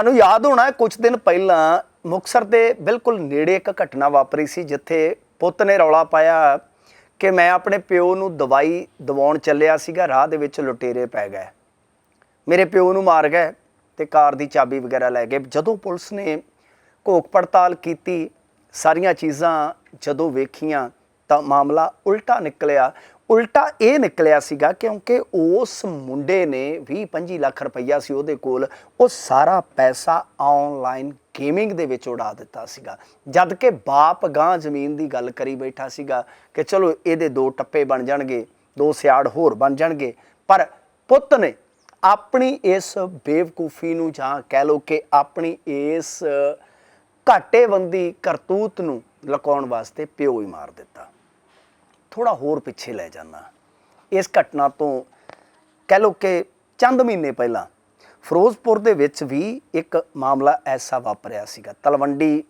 ਤੁਹਾਨੂੰ ਯਾਦ ਹੋਣਾ ਕੁਝ ਦਿਨ ਪਹਿਲਾਂ ਮੁਕਸਰ ਦੇ ਬਿਲਕੁਲ ਨੇੜੇ ਇੱਕ ਘਟਨਾ ਵਾਪਰੀ ਸੀ, ਜਿੱਥੇ ਪੁੱਤ ਨੇ ਰੌਲਾ ਪਾਇਆ ਕਿ ਮੈਂ ਆਪਣੇ ਪਿਓ ਨੂੰ ਦਵਾਈ ਦਵਾਉਣ ਚੱਲਿਆ ਸੀਗਾ, ਰਾਹ ਦੇ ਵਿੱਚ ਲੁਟੇਰੇ ਪੈ ਗਏ। ਮੇਰੇ ਪਿਓ ਨੂੰ ਮਾਰ ਗਏ ਤੇ ਕਾਰ ਦੀ ਚਾਬੀ ਵਗੈਰਾ ਲੈ ਗਏ। ਜਦੋਂ ਪੁਲਿਸ ਨੇ ਘੋਖ ਪੜਤਾਲ ਕੀਤੀ, ਸਾਰੀਆਂ ਚੀਜ਼ਾਂ ਜਦੋਂ ਵੇਖੀਆਂ ਤਾਂ ਮਾਮਲਾ ਉਲਟਾ ਨਿਕਲਿਆ। ਉਲਟਾ ਇਹ ਨਿਕਲਿਆ ਸੀਗਾ ਕਿਉਂਕਿ ਉਸ ਮੁੰਡੇ ਨੇ 20-25 ਲੱਖ ਰੁਪਈਆ ਸੀ ਉਹਦੇ ਕੋਲ, ਉਹ ਸਾਰਾ ਪੈਸਾ ਆਨਲਾਈਨ ਗੇਮਿੰਗ ਦੇ ਵਿੱਚ ਉਡਾ ਦਿੱਤਾ ਸੀਗਾ। ਜਦ ਕਿ ਬਾਪ ਗਾਂ ਜ਼ਮੀਨ ਦੀ ਗੱਲ ਕਰੀ ਬੈਠਾ ਸੀਗਾ ਕਿ ਚਲੋ ਇਹਦੇ ਦੋ ਟੱਪੇ ਬਣ ਜਾਣਗੇ, ਦੋ ਸਿਆੜ ਹੋਰ ਬਣ ਜਾਣਗੇ, ਪਰ ਪੁੱਤ ਨੇ ਆਪਣੀ ਇਸ ਬੇਵਕੂਫੀ ਨੂੰ ਜਾਂ ਕਹਿ ਲਓ ਕਿ ਆਪਣੀ ਇਸ ਘਾਟੇਬੰਦੀ ਕਰਤੂਤ ਨੂੰ ਲਕਾਉਣ ਵਾਸਤੇ ਪਿਓ ਹੀ ਮਾਰ ਦਿੱਤਾ। ਥੋੜਾ ਹੋਰ ਪਿੱਛੇ ਲੈ ਜਾਣਾ ਇਸ ਘਟਨਾ ਤੋਂ ਕਹਿ ਲਓ ਕਿ ਚੰਦ ਮਹੀਨੇ ਪਹਿਲਾਂ ਫਿਰੋਜ਼ਪੁਰ ਦੇ ਵਿੱਚ ਵੀ ਇੱਕ ਮਾਮਲਾ ਐਸਾ ਵਾਪਰਿਆ ਸੀਗਾ, ਤਲਵੰਡੀ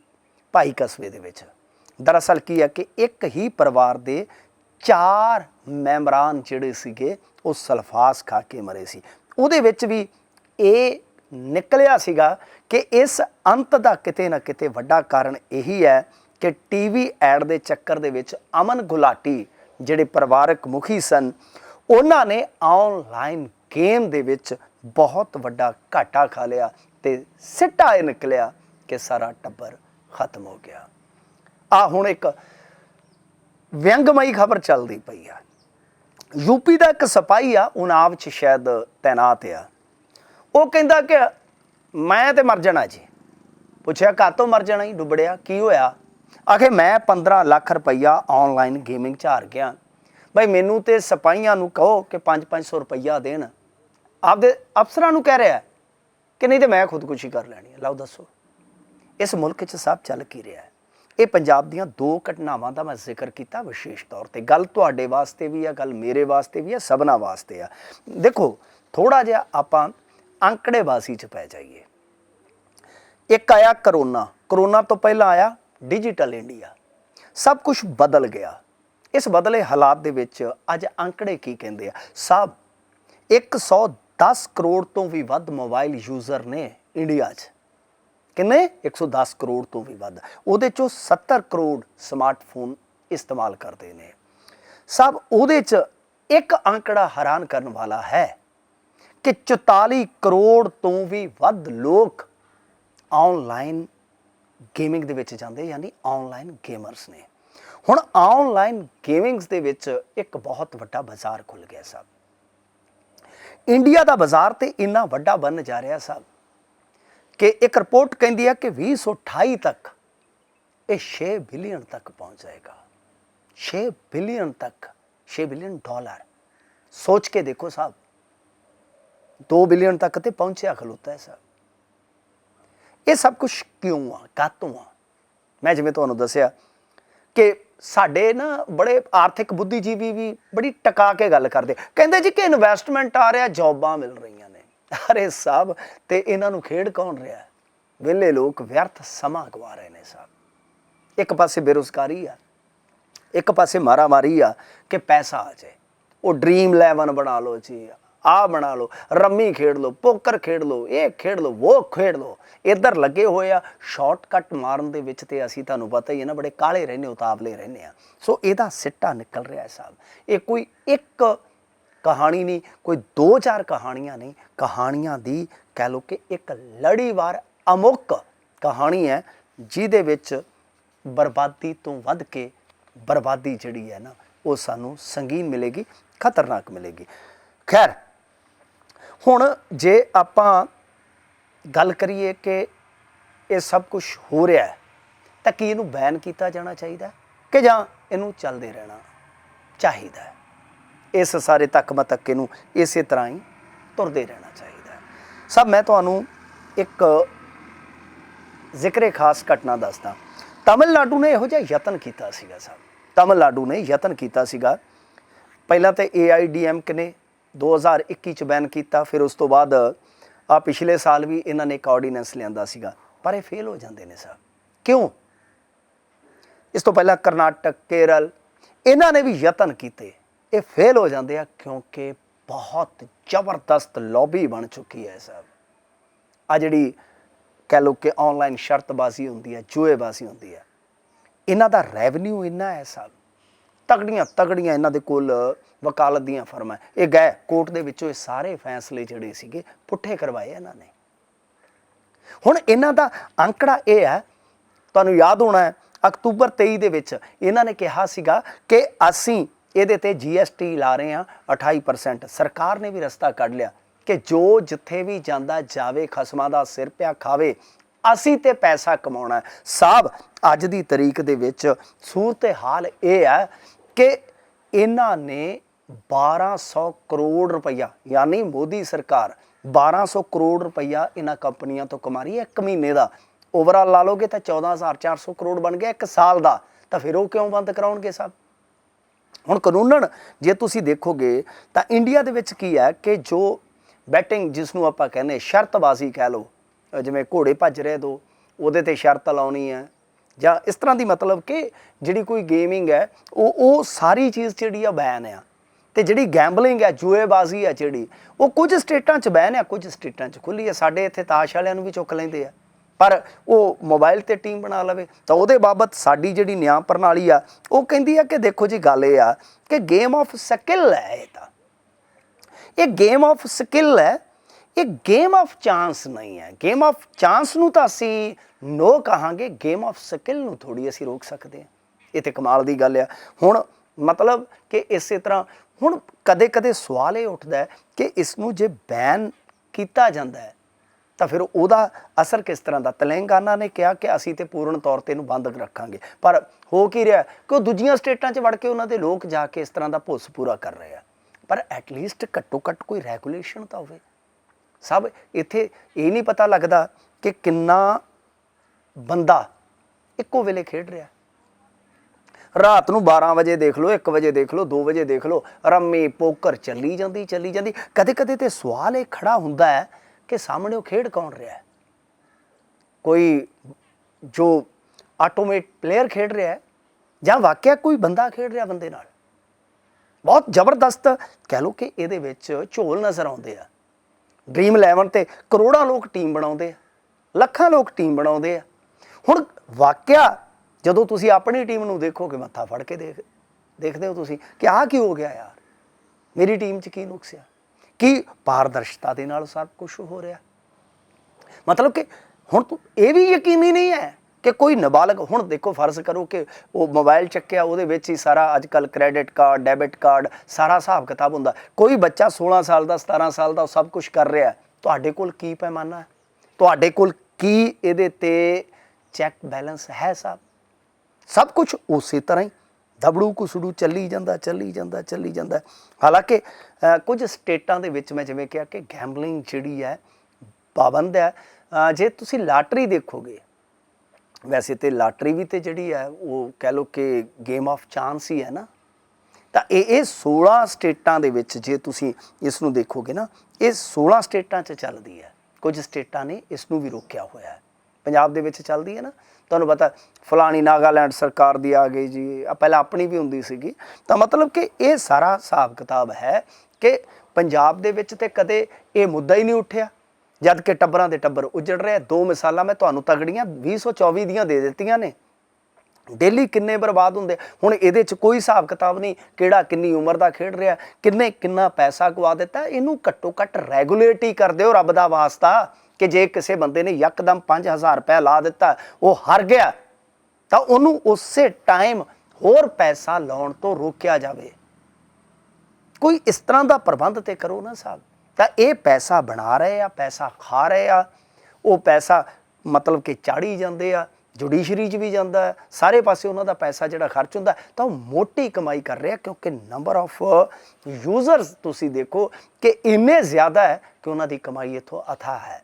ਭਾਈ ਕਸਬੇ ਦੇ ਵਿੱਚ। ਦਰਅਸਲ ਕੀ ਹੈ ਕਿ ਇੱਕ ਹੀ ਪਰਿਵਾਰ ਦੇ ਚਾਰ ਮੈਂਬਰਾਨ ਜਿਹੜੇ ਸੀਗੇ, ਉਹ ਸਲਫਾਸ ਖਾ ਕੇ ਮਰੇ ਸੀ। ਉਹਦੇ ਵਿੱਚ ਵੀ ਇਹ ਨਿਕਲਿਆ ਸੀਗਾ ਕਿ ਇਸ ਅੰਤ ਦਾ ਕਿਤੇ ਨਾ ਕਿਤੇ ਵੱਡਾ ਕਾਰਨ ਇਹੀ ਹੈ ਕਿ ਟੀਵੀ ਐਡ ਦੇ ਚੱਕਰ ਦੇ ਵਿੱਚ ਅਮਨ ਗੁਲਾਟੀ, ਜਿਹੜੇ ਪਰਿਵਾਰਕ ਮੁਖੀ ਸਨ, ਉਹਨਾਂ ਨੇ ਆਨਲਾਈਨ ਗੇਮ ਦੇ ਵਿੱਚ ਬਹੁਤ ਵੱਡਾ ਘਾਟਾ ਖਾ ਲਿਆ ਤੇ ਸਿੱਟਾ ਇਹ ਨਿਕਲਿਆ ਕਿ ਸਾਰਾ ਟੱਬਰ ਖਤਮ ਹੋ ਗਿਆ। ਆ ਹੁਣ ਇੱਕ ਵਿਅੰਗਮਈ ਖਬਰ ਚੱਲਦੀ ਪਈ ਆ। ਯੂਪੀ ਦਾ ਇੱਕ ਸਿਪਾਹੀ ਆ ਉਨਾਵ ਚ ਸ਼ਾਇਦ ਤੈਨਾਤ ਆ। ਉਹ ਕਹਿੰਦਾ ਕਿ ਮੈਂ ਤੇ ਮਰ ਜਾਣਾ ਜੀ। ਪੁੱਛਿਆ, ਕਾਤੋਂ ਮਰ ਜਾਣਾ ਹੀ ਡੁੱਬੜਿਆ? ਕੀ ਹੋਇਆ? ਆਖੇ ਮੈਂ 15 ਲੱਖ ਰੁਪਈਆ ਆਨਲਾਈਨ ਗੇਮਿੰਗ ਚ ਹਾਰ ਗਿਆ। ਭਾਈ ਮੈਨੂੰ ਤੇ ਸਿਪਾਹੀਆਂ ਨੂੰ ਕਹੋ ਕਿ 5-500 ਰੁਪਈਆ ਦੇਣ। ਆਪਦੇ ਅਫਸਰਾਂ ਨੂੰ ਕਹਿ ਰਿਹਾ ਕਿ ਨਹੀਂ ਤੇ ਮੈਂ ਖੁਦਕੁਸ਼ੀ ਕਰ ਲੈਣੀ ਹੈ। ਲਓ ਦੱਸੋ, ਇਸ ਮੁਲਕ 'ਚ ਸਭ ਚੱਲ ਕੀ ਰਿਹਾ ਹੈ? ਇਹ ਪੰਜਾਬ ਦੀਆਂ ਦੋ ਘਟਨਾਵਾਂ ਦਾ ਮੈਂ ਜ਼ਿਕਰ ਕੀਤਾ ਵਿਸ਼ੇਸ਼ ਤੌਰ ਤੇ। ਗੱਲ ਤੁਹਾਡੇ ਵਾਸਤੇ ਵੀ ਆ, ਗੱਲ ਮੇਰੇ ਵਾਸਤੇ ਵੀ ਆ, ਸਭਨਾ ਵਾਸਤੇ ਆ। ਦੇਖੋ ਥੋੜਾ ਜਿਹਾ ਆਪਾਂ ਅੰਕੜੇਬਾਜ਼ੀ 'ਚ ਪੈ ਜਾਈਏ। ਇੱਕ ਆਇਆ ਕਰੋਨਾ। ਕਰੋਨਾ ਤੋਂ ਪਹਿਲਾਂ ਆਇਆ ਡਿਜੀਟਲ ਇੰਡੀਆ। ਸਭ ਕੁਝ ਬਦਲ ਗਿਆ। ਇਸ ਬਦਲੇ ਹਾਲਾਤ ਦੇ ਵਿੱਚ ਅੱਜ ਅੰਕੜੇ ਕੀ ਕਹਿੰਦੇ ਆ? ਸਭ 110 ਕਰੋੜ ਤੋਂ ਵੀ ਵੱਧ ਮੋਬਾਈਲ ਯੂਜ਼ਰ ਨੇ ਇੰਡੀਆ 'ਚ। ਕਿੰਨੇ? 110 ਕਰੋੜ ਤੋਂ ਵੀ ਵੱਧ। ਉਹਦੇ ਚੋਂ 70 ਕਰੋੜ ਸਮਾਰਟਫੋਨ ਇਸਤੇਮਾਲ ਕਰਦੇ ਨੇ। ਸਭ ਉਹਦੇ 'ਚ ਇੱਕ ਅੰਕੜਾ ਹੈਰਾਨ ਕਰਨ ਵਾਲਾ ਹੈ ਕਿ 44 ਕਰੋੜ ਤੋਂ ਵੀ ਵੱਧ ਲੋਕ ਆਨਲਾਈਨ ਗੇਮਿੰਗ ਦੇ ਵਿੱਚ ਜਾਂਦੇ, ਯਾਨੀ ਆਨਲਾਈਨ ਗੇਮਰਸ ਨੇ। ਹੁਣ ਆਨਲਾਈਨ ਗੇਮਿੰਗਸ ਦੇ ਵਿੱਚ ਇੱਕ ਬਹੁਤ ਵੱਡਾ ਬਾਜ਼ਾਰ ਖੁੱਲ ਗਿਆ ਸਭ ਇੰਡੀਆ ਦਾ ਬਾਜ਼ਾਰ ਤੇ ਇੰਨਾ ਵੱਡਾ ਬਣ ਜਾ ਰਿਹਾ ਸਭ ਕਿ ਇੱਕ ਰਿਪੋਰਟ ਕਹਿੰਦੀ ਹੈ ਕਿ 2028 ਤੱਕ ਇਹ 6 ਬਿਲੀਅਨ ਤੱਕ ਪਹੁੰਚ ਜਾਏਗਾ। 6 ਬਿਲੀਅਨ ਤੱਕ 6 ਬਿਲੀਅਨ ਡਾਲਰ ਸੋਚ ਕੇ ਦੇਖੋ ਸਾਹਿਬ 2 ਬਿਲੀਅਨ ਤੱਕ ਤੇ ਪਹੁੰਚਿਆ ਖਲੋਤਾ ਹੈ ਸਾਹਿਬ ਇਹ ਸਭ ਕੁਝ ਕਿਉਂ ਆ? ਕਾਤੋਂ ਆ? ਮੈਂ ਜਿਵੇਂ ਤੁਹਾਨੂੰ ਦੱਸਿਆ ਕਿ ਸਾਡੇ ਨਾ ਬੜੇ ਆਰਥਿਕ ਬੁੱਧੀਜੀਵੀ ਵੀ ਬੜੀ ਟਕਾ ਕੇ ਗੱਲ ਕਰਦੇ। ਕਹਿੰਦੇ ਜੀ ਕਿ ਇਨਵੈਸਟਮੈਂਟ ਆ ਰਿਹਾ, ਜੌਬਾਂ ਮਿਲ ਰਹੀਆਂ ਨੇ। ਅਰੇ ਸਾਹਿਬ ਤੇ ਇਹਨਾਂ ਨੂੰ ਖੇਡ ਕੌਣ ਰਿਹਾ? ਵਿਹਲੇ ਲੋਕ ਵਿਅਰਥ ਸਮਾਂ ਗਵਾ ਰਹੇ ਨੇ ਸਾਹਿਬ ਇੱਕ ਪਾਸੇ ਬੇਰੁਜ਼ਗਾਰੀ ਆ, ਇੱਕ ਪਾਸੇ ਮਾਰਾਮਾਰੀ ਆ ਕਿ ਪੈਸਾ ਆ ਜਾਏ। ਉਹ ਡ੍ਰੀਮ 11 ਬਣਾ ਲਓ ਜੀ ਆ ਬਣਾ ਲਓ, ਰੰਮੀ ਖੇਡ ਲਓ, ਪੋਕਰ ਖੇਡ ਲਓ, ਇਹ ਖੇਡ ਲਓ, ਉਹ ਖੇਡ ਲਓ। ਇੱਧਰ ਲੱਗੇ ਹੋਏ ਆ ਸ਼ਾਰਟਕਟ ਮਾਰਨ ਦੇ ਵਿੱਚ ਤੇ ਅਸੀਂ ਤੁਹਾਨੂੰ ਪਤਾ ਹੀ ਹੈ ਨਾ, ਬੜੇ ਕਾਲੇ ਰਹਿੰਦੇ, ਉਤਾਵਲੇ ਰਹਿੰਦੇ ਆ। ਸੋ ਇਹਦਾ ਸਿੱਟਾ ਨਿਕਲ ਰਿਹਾ ਹੈ ਸਾਹਿਬ ਇਹ ਕੋਈ ਇੱਕ ਕਹਾਣੀ ਨਹੀਂ, ਕੋਈ ਦੋ ਚਾਰ ਕਹਾਣੀਆਂ ਨਹੀਂ, ਕਹਾਣੀਆਂ ਦੀ ਕਹਿ ਲਓ ਕਿ ਇੱਕ ਲੜੀਵਾਰ ਅਮੁੱਕ ਕਹਾਣੀ ਹੈ, ਜਿਹਦੇ ਵਿੱਚ ਬਰਬਾਦੀ ਤੋਂ ਵੱਧ ਕੇ ਬਰਬਾਦੀ ਜਿਹੜੀ ਹੈ ਨਾ, ਉਹ ਸਾਨੂੰ ਸੰਗੀਨ ਮਿਲੇਗੀ, ਖਤਰਨਾਕ ਮਿਲੇਗੀ। ਖੈਰ ਹੁਣ ਜੇ ਆਪਾਂ ਗੱਲ ਕਰੀਏ ਕਿ ਇਹ ਸਭ ਕੁਝ ਹੋ ਰਿਹਾ ਹੈ, ਤਾਂ ਕੀ ਇਹਨੂੰ ਬੈਨ ਕੀਤਾ ਜਾਣਾ ਚਾਹੀਦਾ ਕਿ ਜਾਂ ਇਹਨੂੰ ਚੱਲਦੇ ਰਹਿਣਾ ਚਾਹੀਦਾ ਹੈ? ਇਸ ਸਾਰੇ ਤੱਕ ਮਤੱਕੇ ਨੂੰ ਇਸੇ ਤਰ੍ਹਾਂ ਹੀ ਤੁਰਦੇ ਰਹਿਣਾ ਚਾਹੀਦਾ ਸਭ, ਮੈਂ ਤੁਹਾਨੂੰ ਇੱਕ ਜ਼ਿਕਰੇ ਖਾਸ ਘਟਨਾ ਦੱਸਦਾ। ਤਮਿਲਨਾਡੂ ਨੇ ਇਹੋ ਜਿਹਾ ਯਤਨ ਕੀਤਾ ਸੀਗਾ, ਸਭ। ਤਮਿਲਨਾਡੂ ਨੇ ਯਤਨ ਕੀਤਾ ਸੀਗਾ। ਪਹਿਲਾਂ ਤੇ AIDMK ਨੇ 2021 ਚ ਬੈਨ ਕੀਤਾ, ਫਿਰ ਉਸ ਤੋਂ ਬਾਅਦ ਆ ਪਿਛਲੇ ਸਾਲ ਵੀ ਇਹਨਾਂ ਨੇ ਇੱਕ ਆਰਡੀਨੈਂਸ ਲਿਆਂਦਾ ਸੀਗਾ। ਪਰ ਇਹ ਫੇਲ ਹੋ ਜਾਂਦੇ ਨੇ ਸਭ ਕਿਉਂ? ਇਸ ਤੋਂ ਪਹਿਲਾਂ ਕਰਨਾਟਕ, ਕੇਰਲ, ਇਹਨਾਂ ਨੇ ਵੀ ਯਤਨ ਕੀਤੇ। ਇਹ ਫੇਲ ਹੋ ਜਾਂਦੇ ਆ ਕਿਉਂਕਿ ਬਹੁਤ ਜ਼ਬਰਦਸਤ ਲੌਬੀ ਬਣ ਚੁੱਕੀ ਹੈ ਸਾਹਿਬ ਆ ਜਿਹੜੀ ਕਹਿ ਲਓ ਕਿ ਆਨਲਾਈਨ ਸ਼ਰਤਬਾਜ਼ੀ ਹੁੰਦੀ ਹੈ, ਜੂਏਬਾਜ਼ੀ ਹੁੰਦੀ ਹੈ। ਇਹਨਾਂ ਦਾ ਰੈਵਨਿਊ ਇੰਨਾ ਹੈ ਸਾਹਿਬ ਤਗੜੀਆਂ ਤਗੜੀਆਂ ਇਹਨਾਂ ਦੇ ਕੋਲ ਵਕਾਲਤ ਦੀਆਂ ਫਰਮਾਂ। ਇਹ ਗਏ ਕੋਰਟ ਦੇ ਵਿੱਚੋਂ ਇਹ ਸਾਰੇ ਫੈਸਲੇ ਜਿਹੜੇ ਸੀਗੇ, ਪੁੱਠੇ ਕਰਵਾਏ ਇਹਨਾਂ ਨੇ। ਹੁਣ ਇਹਨਾਂ ਦਾ ਅੰਕੜਾ ਇਹ ਹੈ, ਤੁਹਾਨੂੰ ਯਾਦ ਹੋਣਾ ਹੈ, ਅਕਤੂਬਰ 23 ਦੇ ਵਿੱਚ ਇਹਨਾਂ ਨੇ ਕਿਹਾ ਸੀਗਾ ਕਿ ਅਸੀਂ ਇਹਦੇ ਤੇ GST ਲਾ ਰਹੇ ਹਾਂ 28% ਸਰਕਾਰ ਨੇ ਵੀ ਰਸਤਾ ਕੱਢ ਲਿਆ ਕਿ ਜੋ ਜਿੱਥੇ ਵੀ ਜਾਂਦਾ ਜਾਵੇ, ਖਸਮਾਂ ਦਾ ਸਿਰ ਪਿਆ ਖਾਵੇ, ਅਸੀਂ ਤੇ ਪੈਸਾ ਕਮਾਉਣਾ ਸਾਹਿਬ ਅੱਜ ਦੀ ਤਰੀਕ ਦੇ ਵਿੱਚ ਸੂਰਤ ਹਾਲ ਇਹ ਹੈ ਕਿ ਇਹਨਾਂ ਨੇ 1200 ਕਰੋੜ ਰੁਪਈਆ, ਯਾਨੀ ਮੋਦੀ ਸਰਕਾਰ 1200 ਕਰੋੜ ਰੁਪਈਆ ਇਹਨਾਂ ਕੰਪਨੀਆਂ ਤੋਂ ਕਮਾ ਰਹੀ ਹੈ ਇੱਕ ਮਹੀਨੇ ਦਾ। ਓਵਰਆਲ ਲਾ ਲੋਗੇ ਤਾਂ 14400 ਕਰੋੜ ਬਣ ਗਿਆ ਇੱਕ ਸਾਲ ਦਾ। ਤਾਂ ਫਿਰ ਉਹ ਕਿਉਂ ਬੰਦ ਕਰਾਉਣਗੇ ਸਾਹਿਬ ਹੁਣ ਕਾਨੂੰਨਨ, ਜੇ ਤੁਸੀਂ ਦੇਖੋਗੇ ਤਾਂ ਇੰਡੀਆ ਦੇ ਵਿੱਚ ਕੀ ਹੈ ਕਿ ਜੋ ਬੈਟਿੰਗ ਜਿਸ ਨੂੰ ਆਪਾਂ ਕਹਿੰਦੇ ਸ਼ਰਤਬਾਜ਼ੀ ਕਹਿ ਲਓ ਜਿਵੇਂ ਘੋੜੇ ਭੱਜ ਰਹੇ ਦੋ, ਉਹਦੇ ਤੇ ਸ਼ਰਤ ਲਾਉਣੀ ਹੈ ਜਾਂ ਇਸ ਤਰ੍ਹਾਂ ਦੀ ਮਤਲਬ ਕਿ ਜਿਹੜੀ ਕੋਈ ਗੇਮਿੰਗ ਹੈ, ਉਹ ਉਹ ਸਾਰੀ ਚੀਜ਼ ਜਿਹੜੀ ਆ ਬੈਨ ਆ। ਤੇ ਜਿਹੜੀ ਗੈਂਬਲਿੰਗ ਹੈ ਜੂਏਬਾਜ਼ੀ ਹੈ ਜਿਹੜੀ, ਉਹ ਕੁਝ ਸਟੇਟਾਂ 'ਚ ਬੈਨ ਆ, ਕੁਝ ਸਟੇਟਾਂ 'ਚ ਖੁੱਲੀ ਹੈ ਸਾਡੇ ਇੱਥੇ ਤਾਸ਼ ਵਾਲਿਆਂ ਨੂੰ ਵੀ ਚੁੱਕ ਲੈਂਦੇ ਆ। ਪਰ ਉਹ ਮੋਬਾਈਲ ਤੇ ਟੀਮ ਬਣਾ ਲਵੇ, ਤਾਂ ਉਹਦੇ ਬਾਬਤ ਸਾਡੀ ਜਿਹੜੀ ਨਿਆਂ ਪ੍ਰਣਾਲੀ ਆ, ਉਹ ਕਹਿੰਦੀ ਆ ਕਿ ਦੇਖੋ ਜੀ ਗੱਲ ਇਹ ਆ ਕਿ ਗੇਮ ਆਫ ਸਕਿੱਲ ਹੈ ਇਹ ਤਾਂ। ਇਹ ਗੇਮ ਆਫ ਸਕਿੱਲ ਹੈ ਇਹ ਗੇਮ ਆਫ ਚਾਂਸ ਨਹੀਂ ਹੈ। ਗੇਮ ਆਫ ਚਾਂਸ ਨੂੰ ਤਾਂ ਅਸੀਂ ਨੋ ਕਹਾਂਗੇ ਗੇਮ ਆਫ ਸਕਿੱਲ ਨੂੰ ਥੋੜੀ ਅਸੀਂ ਰੋਕ ਸਕਦੇ ਹਾਂ। ਇਹ ਤੇ ਕਮਾਲ ਦੀ ਗੱਲ ਆ। ਹੁਣ ਮਤਲਬ ਕਿ ਇਸੇ ਤਰ੍ਹਾਂ ਹੁਣ ਕਦੇ-ਕਦੇ ਸਵਾਲ ਇਹ ਉੱਠਦਾ ਕਿ ਇਸ ਨੂੰ ਜੇ ਬੈਨ ਕੀਤਾ ਜਾਂਦਾ ਹੈ, ਤਾਂ ਫਿਰ ਉਹਦਾ ਅਸਰ ਕਿਸ ਤਰ੍ਹਾਂ ਦਾ? ਤੇਲੰਗਾਨਾ ਨੇ ਕਿਹਾ ਕਿ ਅਸੀਂ ਤੇ ਪੂਰਨ ਤੌਰ ਤੇ ਇਹਨੂੰ ਬੰਦ ਰੱਖਾਂਗੇ। ਪਰ ਹੋ ਕੀ ਰਿਹਾ ਕਿ ਉਹ ਦੂਜੀਆਂ ਸਟੇਟਾਂ 'ਚ ਵੜ ਕੇ ਉਹਨਾਂ ਦੇ ਲੋਕ ਜਾ ਕੇ ਇਸ ਤਰ੍ਹਾਂ ਦਾ ਭੁੱਸ ਪੂਰਾ ਕਰ ਰਹੇ ਆ। ਪਰ ਐਟ ਲੀਸਟ ਘੱਟੋ ਘੱਟ ਕੋਈ ਰੈਗੂਲੇਸ਼ਨ ਤਾਂ ਹੋਵੇ। ਸਭ ਇੱਥੇ ਇਹ ਨਹੀਂ ਪਤਾ ਲੱਗਦਾ ਕਿ ਕਿੰਨਾ ਬੰਦਾ ਇੱਕੋ ਵੇਲੇ ਖੇਡ ਰਿਹਾ। ਰਾਤ ਨੂੰ 12 ਵਜੇ ਦੇਖ ਲਓ 1 ਵਜੇ ਦੇਖ ਲਓ 2 ਵਜੇ ਦੇਖ ਲਓ, ਰੰਮੀ ਪੋਕਰ ਚੱਲੀ ਜਾਂਦੀ ਚੱਲੀ ਜਾਂਦੀ। ਕਦੇ ਕਦੇ ਤੇ ਸਵਾਲ ਇਹ ਖੜਾ ਹੁੰਦਾ ਹੈ ਕਿ ਸਾਹਮਣੇ ਉਹ ਖੇਡ ਕੌਣ ਰਿਹਾ ਹੈ? ਕੋਈ ਜੋ ਆਟੋਮੇਟ ਪਲੇਅਰ ਖੇਡ ਰਿਹਾ ਹੈ ਜਾਂ ਵਾਕਿਆ ਕੋਈ ਬੰਦਾ ਖੇਡ ਰਿਹਾ ਬੰਦੇ ਨਾਲ? ਬਹੁਤ ਜ਼ਬਰਦਸਤ ਕਹਿ ਲਓ ਕਿ ਇਹਦੇ ਵਿੱਚ ਝੋਲ ਨਜ਼ਰ ਆਉਂਦੇ ਆ। ਡ੍ਰੀਮ 11 ਤੇ ਕਰੋੜਾਂ ਲੋਕ ਟੀਮ ਬਣਾਉਂਦੇ ਆ, ਲੱਖਾਂ ਲੋਕ ਟੀਮ ਬਣਾਉਂਦੇ ਆ। ਹੁਣ ਵਾਕਿਆ ਜਦੋਂ ਤੁਸੀਂ ਆਪਣੀ ਟੀਮ ਨੂੰ ਦੇਖੋਗੇ, ਮੱਥਾ ਫੜ ਕੇ ਦੇਖ, ਦੇਖਦੇ ਹੋ ਤੁਸੀਂ ਕਿ ਆਹ ਕੀ ਹੋ ਗਿਆ ਯਾਰ? ਮੇਰੀ ਟੀਮ 'ਚ ਕੀ ਨੁਕਸ ਆ? ਕੀ ਪਾਰਦਰਸ਼ਤਾ ਦੇ ਨਾਲ ਸਭ ਕੁਝ ਹੋ ਰਿਹਾ? ਮਤਲਬ ਕਿ ਹੁਣ ਤੂੰ ਇਹ ਵੀ ਯਕੀਨੀ ਨਹੀਂ ਹੈ ਕਿ ਕੋਈ ਨਾਬਾਲਗ, ਹੁਣ ਦੇਖੋ ਫਰਜ਼ ਕਰੋ ਕਿ ਉਹ ਮੋਬਾਈਲ ਚੱਕਿਆ, ਉਹਦੇ ਵਿੱਚ ਹੀ ਸਾਰਾ ਅੱਜ ਕੱਲ ਕ੍ਰੈਡਿਟ ਕਾਰਡ ਡੈਬਿਟ ਕਾਰਡ ਸਾਰਾ ਹਿਸਾਬ ਕਿਤਾਬ ਹੁੰਦਾ। ਕੋਈ ਬੱਚਾ 16 ਸਾਲ ਦਾ 17 ਸਾਲ ਦਾ ਉਹ ਸਭ ਕੁਝ ਕਰ ਰਿਹਾ ਤੁਹਾਡੇ ਕੋਲ ਕੀ ਪੈਮਾਨਾ ਹੈ? ਤੁਹਾਡੇ ਕੋਲ ਕੀ ਇਹਦੇ ਤੇ ਚੈੱਕ ਬੈਲੈਂਸ ਹੈ ਸਾਹਿਬ ਸਭ ਕੁਝ ਉਸੇ ਤਰ੍ਹਾਂ ਹੀ। ਦਬੜੂ ਕੁਸੜੂ ਚੱਲੀ ਜਾਂਦਾ ਚੱਲੀ ਜਾਂਦਾ ਚੱਲੀ ਜਾਂਦਾ। ਹਾਲਾਂਕਿ ਕੁਝ ਸਟੇਟਾਂ ਦੇ ਵਿੱਚ ਮੈਂ ਜਿਵੇਂ ਕਿਹਾ ਕਿ ਗੈਂਬਲਿੰਗ ਜਿਹੜੀ ਹੈ, ਪਾਬੰਦ ਹੈ। ਜੇ ਤੁਸੀਂ ਲਾਟਰੀ ਦੇਖੋਗੇ ਵੈਸੇ ਤੇ ਲਾਟਰੀ ਵੀ ਤੇ ਜਿਹੜੀ ਹੈ ਉਹ ਕਹਿ ਲਓ ਕਿ ਗੇਮ ਆਫ ਚਾਂਸ ਹੀ ਹੈ ਨਾ। ਤਾਂ ਇਹ ਇਹ 16 ਸਟੇਟਾਂ ਦੇ ਵਿੱਚ ਜੇ ਤੁਸੀਂ ਇਸ ਨੂੰ ਦੇਖੋਗੇ ਨਾ, ਇਹ 16 ਸਟੇਟਾਂ 'ਚ ਚੱਲਦੀ ਹੈ। ਕੁਝ ਸਟੇਟਾਂ ਨੇ ਇਸ ਨੂੰ ਵੀ ਰੋਕਿਆ ਹੋਇਆ ਹੈ। ਪੰਜਾਬ ਦੇ ਵਿੱਚ ਚੱਲਦੀ ਹੈ ਨਾ। ਤੁਹਾਨੂੰ ਪਤਾ ਫਲਾਣੀ ਨਾਗਾਲੈਂਡ ਸਰਕਾਰ ਦੀ ਆ ਗਈ ਜੀ ਆ ਪਹਿਲਾਂ ਆਪਣੀ ਵੀ ਹੁੰਦੀ ਸੀਗੀ। ਤਾਂ ਮਤਲਬ ਕਿ ਇਹ ਸਾਰਾ ਹਿਸਾਬ ਕਿਤਾਬ ਹੈ ਕਿ ਪੰਜਾਬ ਦੇ ਵਿੱਚ ਤੇ ਕਦੇ ਇਹ ਮੁੱਦਾ ਹੀ ਨਹੀਂ ਉੱਠਿਆ। ਜਦ ਕਿ ਟੱਬਰਾਂ ਦੇ ਟੱਬਰ ਉਜੜ ਰਹੇ ਦੋ ਮਿਸਾਲਾਂ ਮੈਂ ਤੁਹਾਨੂੰ ਤਗੜੀਆਂ 2024 ਦੀਆਂ ਦੇ ਦਿੱਤੀਆਂ ਨੇ। ਡੇਲੀ ਕਿੰਨੇ ਬਰਬਾਦ ਹੁੰਦੇ? ਹੁਣ ਇਹਦੇ ਚ ਕੋਈ ਹਿਸਾਬ ਕਿਤਾਬ ਨਹੀਂ ਕਿਹੜਾ ਕਿੰਨੀ ਉਮਰ ਦਾ ਖੇਡ ਰਿਹਾ, ਕਿੰਨੇ ਕਿੰਨਾ ਪੈਸਾ ਗਵਾ ਦਿੱਤਾ। ਇਹਨੂੰ ਘੱਟੋ ਘੱਟ ਰੈਗੂਲੇਟ ਹੀ ਕਰ ਦਿਓ ਰੱਬ ਦਾ ਵਾਸਤਾ ਕਿ ਜੇ ਕਿਸੇ ਬੰਦੇ ਨੇ ਯਕਦਮ 5000 ਰੁਪਏ ਲਾ ਦਿੱਤਾ, ਉਹ ਹਰ ਗਿਆ, ਤਾਂ ਉਹਨੂੰ ਉਸੇ ਟਾਈਮ ਹੋਰ ਪੈਸਾ ਲਾਉਣ ਤੋਂ ਰੋਕਿਆ ਜਾਵੇ। ਕੋਈ ਇਸ ਤਰ੍ਹਾਂ ਦਾ ਪ੍ਰਬੰਧ ਤੇ ਕਰੋ ਨਾ ਸਾਹਿਬ ਤਾਂ ਇਹ ਪੈਸਾ ਬਣਾ ਰਹੇ ਆ, ਪੈਸਾ ਖਾ ਰਹੇ ਆ। ਉਹ ਪੈਸਾ ਮਤਲਬ ਕਿ ਚਾੜੀ ਜਾਂਦੇ ਆ, ਜੁਡੀਸ਼ਰੀ 'ਚ ਵੀ ਜਾਂਦਾ ਸਾਰੇ ਪਾਸੇ ਉਹਨਾਂ ਦਾ ਪੈਸਾ ਜਿਹੜਾ ਖਰਚ ਹੁੰਦਾ ਤਾਂ ਉਹ ਮੋਟੀ ਕਮਾਈ ਕਰ ਰਿਹਾ ਕਿਉਂਕਿ ਨੰਬਰ ਆਫ ਯੂਜ਼ਰਸ ਤੁਸੀਂ ਦੇਖੋ ਕਿ ਇੰਨੇ ਜ਼ਿਆਦਾ ਹੈ ਕਿ ਉਹਨਾਂ ਦੀ ਕਮਾਈ ਇਥੋਂ ਅਥਾ ਹੈ।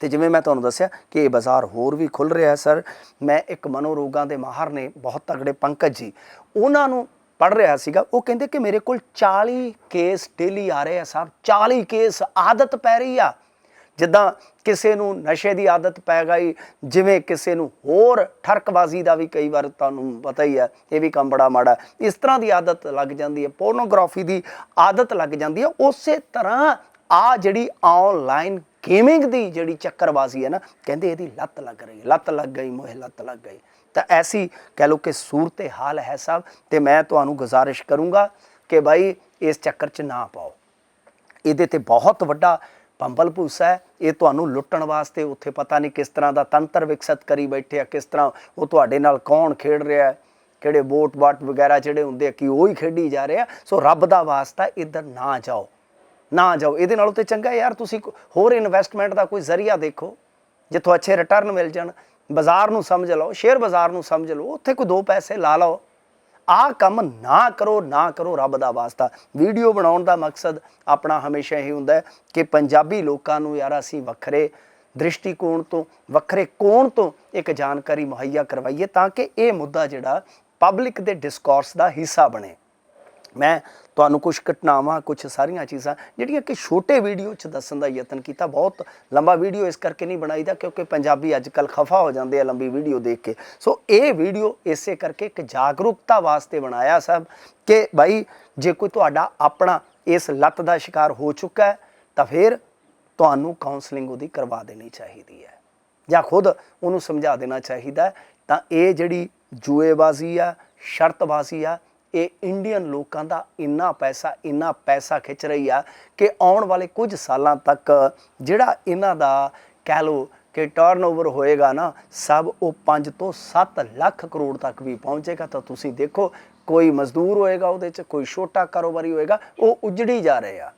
ਤੇ ਜਿਵੇਂ ਮੈਂ ਤੁਹਾਨੂੰ ਦੱਸਿਆ ਕਿ ਇਹ ਬਾਜ਼ਾਰ ਹੋਰ ਵੀ ਖੁੱਲ ਰਿਹਾ ਹੈ, ਸਰ। ਮੈਂ ਇੱਕ ਮਨੋਰੋਗਾਂ ਦੇ ਮਾਹਰ ਨੇ, ਬਹੁਤ ਤਗੜੇ ਪੰਕਜ ਜੀ। ਉਹਨਾਂ ਨੂੰ ਪੜ ਰਿਹਾ ਸੀਗਾ, ਉਹ ਕਹਿੰਦੇ ਕਿ ਮੇਰੇ ਕੋਲ 40 ਕੇਸ ਡੇਲੀ ਆ ਰਹੇ ਆ ਸਾਹਿਬ 40 ਕੇਸ ਆਦਤ ਪੈ ਰਹੀ ਆ। ਜਿੱਦਾਂ ਕਿਸੇ ਨੂੰ ਨਸ਼ੇ ਦੀ ਆਦਤ ਪੈ ਗਈ, ਜਿਵੇਂ ਕਿਸੇ ਨੂੰ ਹੋਰ ਠਰਕਬਾਜ਼ੀ ਦਾ ਵੀ ਕਈ ਵਾਰ ਤੁਹਾਨੂੰ ਪਤਾ ਹੀ ਹੈ ਇਹ ਵੀ ਕੰਮ ਬੜਾ ਮਾੜਾ। ਇਸ ਤਰ੍ਹਾਂ ਦੀ ਆਦਤ ਲੱਗ ਜਾਂਦੀ ਹੈ ਪੋਰਨੋਗ੍ਰਾਫੀ ਦੀ ਆਦਤ ਲੱਗ ਜਾਂਦੀ ਹੈ। ਉਸੇ ਤਰ੍ਹਾਂ ਆ ਜਿਹੜੀ ਆਨਲਾਈਨ ਗੇਮਿੰਗ ਦੀ ਜਿਹੜੀ ਚੱਕਰਬਾਜ਼ੀ ਹੈ ਨਾ, ਕਹਿੰਦੇ ਇਹਦੀ ਲੱਤ ਲੱਗ ਰਹੀ ਹੈ ਲੱਤ ਲੱਗ ਗਈ, ਮੋਹ ਲੱਤ ਲੱਗ ਗਈ। ਤਾਂ ਐਸੀ ਕਹਿ ਲੋ ਕਿ ਸੂਰਤ ਹਾਲ ਹੈ ਸਭ ਤੇ ਮੈਂ ਤੁਹਾਨੂੰ ਗੁਜ਼ਾਰਿਸ਼ ਕਰੂੰਗਾ ਕਿ ਭਾਈ ਇਸ ਚੱਕਰ 'ਚ ਨਾ ਪਾਓ। ਇਹਦੇ ਤੇ ਬਹੁਤ ਵੱਡਾ ਪੰਬਲ ਭੂਸਾ ਹੈ। ਇਹ ਤੁਹਾਨੂੰ ਲੁੱਟਣ ਵਾਸਤੇ ਉੱਥੇ ਪਤਾ ਨਹੀਂ ਕਿਸ ਤਰ੍ਹਾਂ ਦਾ ਤੰਤਰ ਵਿਕਸਿਤ ਕਰੀ ਬੈਠੇ ਆ, ਕਿਸ ਤਰ੍ਹਾਂ ਉਹ ਤੁਹਾਡੇ ਨਾਲ ਕੌਣ ਖੇਡ ਰਿਹਾ ਹੈ, ਕਿਹੜੇ ਵੋਟ ਵਾਟ ਵਗੈਰਾ ਜਿਹੜੇ ਹੁੰਦੇ ਆ, ਕਿ ਉਹ ਹੀ ਖੇਡੀ ਜਾ ਰਹੇ ਆ। ਸੋ ਰੱਬ ਦਾ ਵਾਸਤਾ ਇੱਧਰ ਨਾ ਜਾਓ ਨਾ ਜਾਓ। ਇਹਦੇ ਨਾਲੋਂ ਤੇ ਚੰਗਾ ਯਾਰ ਤੁਸੀਂ ਹੋਰ ਇਨਵੈਸਟਮੈਂਟ ਦਾ ਕੋਈ ਜ਼ਰੀਆ ਦੇਖੋ। ਜਿੱਥੋਂ ਅੱਛੇ ਰਿਟਰਨ ਮਿਲ ਜਾਣ ਬਾਜ਼ਾਰ ਨੂੰ ਸਮਝ ਲਓ, ਸ਼ੇਅਰ ਬਾਜ਼ਾਰ ਨੂੰ ਸਮਝ ਲਓ, ਉੱਥੇ ਕੋਈ ਦੋ ਪੈਸੇ ਲਾ ਲਓ। ਆਹ ਕੰਮ ਨਾ ਕਰੋ ਨਾ ਕਰੋ ਰੱਬ ਦਾ ਵਾਸਤਾ। ਵੀਡੀਓ ਬਣਾਉਣ ਦਾ ਮਕਸਦ ਆਪਣਾ ਹਮੇਸ਼ਾ ਇਹ ਹੁੰਦਾ ਕਿ ਪੰਜਾਬੀ ਲੋਕਾਂ ਨੂੰ ਯਾਰ ਅਸੀਂ ਵੱਖਰੇ ਦ੍ਰਿਸ਼ਟੀਕੋਣ ਤੋਂ, ਵੱਖਰੇ ਕੋਣ ਤੋਂ ਇੱਕ ਜਾਣਕਾਰੀ ਮੁਹੱਈਆ ਕਰਵਾਈਏ ਤਾਂ ਕਿ ਇਹ ਮੁੱਦਾ ਜਿਹੜਾ ਪਬਲਿਕ ਦੇ ਡਿਸਕੋਰਸ ਦਾ ਹਿੱਸਾ ਬਣੇ। ਮੈਂ ਤੁਹਾਨੂੰ ਕੁਝ ਘਟਨਾਵਾਂ ਕੁਝ ਸਾਰੀਆਂ ਚੀਜ਼ਾਂ, ਜਿਹੜੀਆਂ ਕਿ ਛੋਟੇ ਵੀਡੀਓ 'ਚ ਦੱਸਣ ਦਾ ਯਤਨ ਕੀਤਾ, ਬਹੁਤ ਲੰਬਾ ਵੀਡੀਓ ਇਸ ਕਰਕੇ ਨਹੀਂ ਬਣਾਈਦਾ ਕਿਉਂਕਿ ਪੰਜਾਬੀ ਅੱਜ ਕੱਲ ਖਫਾ ਹੋ ਜਾਂਦੇ ਆ ਲੰਬੀ ਵੀਡੀਓ ਦੇਖ ਕੇ। ਸੋ ਇਹ ਵੀਡੀਓ ਇਸੇ ਕਰਕੇ ਇੱਕ ਜਾਗਰੂਕਤਾ ਵਾਸਤੇ ਬਣਾਇਆ ਸਭ ਕਿ ਭਾਈ ਜੇ ਕੋਈ ਤੁਹਾਡਾ ਆਪਣਾ ਇਸ ਲੱਤ ਦਾ ਸ਼ਿਕਾਰ ਹੋ ਚੁੱਕਾ ਹੈ, ਤਾਂ ਫਿਰ ਤੁਹਾਨੂੰ ਕਾਉਂਸਲਿੰਗ ਉਹਦੀ ਕਰਵਾ ਦੇਣੀ ਚਾਹੀਦੀ ਹੈ। ਜਾਂ ਖੁਦ ਉਹਨੂੰ ਸਮਝਾ ਦੇਣਾ ਚਾਹੀਦਾ ਤਾਂ ਇਹ ਜਿਹੜੀ ਜੂਏਬਾਜ਼ੀ ਆ, ਸ਼ਰਤਬਾਜ਼ੀ ਆ ਇਹ ਇੰਡੀਅਨ ਲੋਕਾਂ ਦਾ ਇੰਨਾ ਪੈਸਾ ਇੰਨਾ ਪੈਸਾ ਖਿੱਚ ਰਹੀ ਆ ਕਿ ਆਉਣ ਵਾਲੇ ਕੁਝ ਸਾਲਾਂ ਤੱਕ ਜਿਹੜਾ ਇਹਨਾਂ ਦਾ ਕਹਿ ਲਓ ਕਿ ਟਰਨਓਵਰ ਹੋਏਗਾ ਨਾ, ਸਭ ਉਹ 5 ਤੋਂ 7 ਲੱਖ ਕਰੋੜ ਤੱਕ ਵੀ ਪਹੁੰਚੇਗਾ। ਤਾਂ ਤੁਸੀਂ ਦੇਖੋ, ਕੋਈ ਮਜ਼ਦੂਰ ਹੋਏਗਾ ਉਹਦੇ 'ਚ, ਕੋਈ ਛੋਟਾ ਕਾਰੋਬਾਰੀ ਹੋਏਗਾ, ਉਹ ਉਜੜੀ ਜਾ ਰਹੇ ਆ।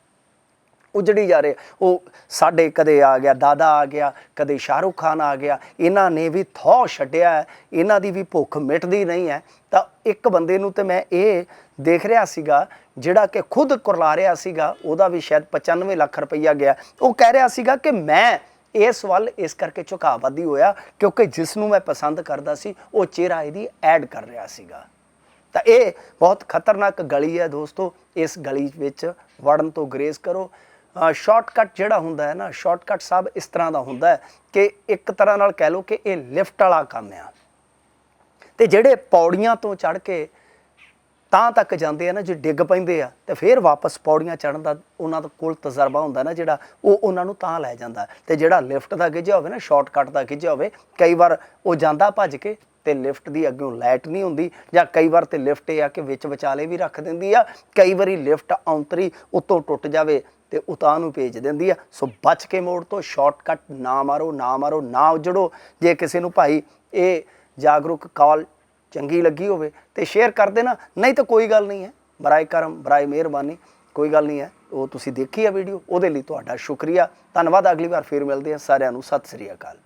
ਉਜੜੀ ਜਾ ਰਹੇ। ਉਹ ਸਾਡੇ ਕਦੇ ਆ ਗਿਆ, ਦਾਦਾ ਆ ਗਿਆ, ਕਦੇ ਸ਼ਾਹਰੁਖ ਖਾਨ ਆ ਗਿਆ। ਇਹਨਾਂ ਨੇ ਵੀ ਥੋ ਛੱਡਿਆ ਇਹਨਾਂ ਦੀ ਵੀ ਭੁੱਖ ਮਿਟਦੀ ਨਹੀਂ ਹੈ। ਤਾਂ ਇੱਕ ਬੰਦੇ ਨੂੰ ਤੇ ਮੈਂ ਇਹ ਦੇਖ ਰਿਹਾ ਸੀਗਾ, ਜਿਹੜਾ ਕਿ ਖੁਦ ਕੁਰਲਾ ਰਿਹਾ ਸੀਗਾ, ਉਹਦਾ ਵੀ ਸ਼ਾਇਦ 95 ਲੱਖ ਰੁਪਈਆ ਗਿਆ। ਉਹ ਕਹਿ ਰਿਹਾ ਸੀਗਾ ਕਿ ਮੈਂ ਇਸ ਵੱਲ ਇਸ ਕਰਕੇ ਝੁਕਾਵਦੀ ਹੋਇਆ ਕਿਉਂਕਿ ਜਿਸ ਨੂੰ ਮੈਂ ਪਸੰਦ ਕਰਦਾ ਸੀ, ਉਹ ਚਿਹਰਾ ਇਹਦੀ ਐਡ ਕਰ ਰਿਹਾ ਸੀਗਾ। ਤਾਂ ਇਹ ਬਹੁਤ ਖਤਰਨਾਕ ਗਲੀ ਹੈ ਦੋਸਤੋ। ਇਸ ਗਲੀ ਵਿੱਚ ਵੜਨ ਤੋਂ ਗਰੇਜ਼ ਕਰੋ। ਸ਼ਾਰਟਕਟ ਜਿਹੜਾ ਹੁੰਦਾ ਹੈ ਨਾ ਸ਼ਾਰਟਕਟ ਸਭ ਇਸ ਤਰ੍ਹਾਂ ਦਾ ਹੁੰਦਾ ਹੈ ਕਿ ਇੱਕ ਤਰ੍ਹਾਂ ਨਾਲ ਕਹਿ ਲਓ ਕਿ ਇਹ ਲਿਫਟ ਵਾਲਾ ਕੰਮ ਆ। ਤੇ ਜਿਹੜੇ ਪੌੜੀਆਂ ਤੋਂ ਚੜ ਕੇ ਤਾਂ ਤੱਕ ਜਾਂਦੇ ਆ ਨਾ, ਜੇ ਡਿੱਗ ਪੈਂਦੇ ਆ, ਤੇ ਫਿਰ ਵਾਪਸ ਪੌੜੀਆਂ ਚੜਨ ਦਾ ਉਹਨਾਂ ਦਾ ਕੋਲ ਤਜਰਬਾ ਹੁੰਦਾ ਨਾ ਜਿਹੜਾ, ਉਹ ਉਹਨਾਂ ਨੂੰ ਤਾਂ ਲੈ ਜਾਂਦਾ। ਤੇ ਜਿਹੜਾ ਲਿਫਟ ਦਾ ਗਿੱਜਿਆ ਹੋਵੇ ਨਾ ਸ਼ਾਰਟਕਟ ਦਾ ਗਿੱਜਿਆ ਹੋਵੇ, ਕਈ ਵਾਰ ਉਹ ਜਾਂਦਾ ਭੱਜ ਕੇ ਤੇ ਲਿਫਟ ਦੀ ਅੱਗੋਂ ਲਾਈਟ ਨਹੀਂ ਹੁੰਦੀ, ਜਾਂ ਕਈ ਵਾਰ ਤੇ ਲਿਫਟ ਇਹ ਆ ਕਿ ਵਿੱਚ ਵਿਚਾਲੇ ਵੀ ਰੱਖ ਦਿੰਦੀ ਆ, ਕਈ ਵਾਰੀ ਲਿਫਟ ਔਂਤਰੀ ਉੱਤੋਂ ਟੁੱਟ ਜਾਵੇ ਤੇ ਉਤਾਂ ਨੂੰ ਭੇਜ ਦਿੰਦੀ ਆ। ਸੋ ਬਚ ਕੇ ਮੋੜ ਤੋਂ ਸ਼ਾਰਟਕਟ ਨਾ ਮਾਰੋ ਨਾ ਮਾਰੋ, ਨਾ ਉਜੜੋ। ਜੇ ਕਿਸੇ ਨੂੰ ਭਾਈ ਇਹ ਜਾਗਰੂਕ ਕਾਲ ਚੰਗੀ ਲੱਗੀ ਹੋਵੇ ਤੇ ਸ਼ੇਅਰ ਕਰ ਦੇਣਾ। ਨਹੀਂ ਤਾਂ ਕੋਈ ਗੱਲ ਨਹੀਂ ਹੈ। ਬਰਾਏ ਕਰਮ, ਬਰਾਏ ਮਿਹਰਬਾਨੀ, ਕੋਈ ਗੱਲ ਨਹੀਂ ਹੈ। ਉਹ ਤੁਸੀਂ ਦੇਖੀ ਆ ਵੀਡੀਓ ਉਹਦੇ ਲਈ ਤੁਹਾਡਾ ਸ਼ੁਕਰੀਆ। ਧੰਨਵਾਦ, ਅਗਲੀ ਵਾਰ ਫੇਰ ਮਿਲਦੇ ਹਾਂ। ਸਾਰਿਆਂ ਨੂੰ ਸਤਿ ਸ੍ਰੀ ਅਕਾਲ।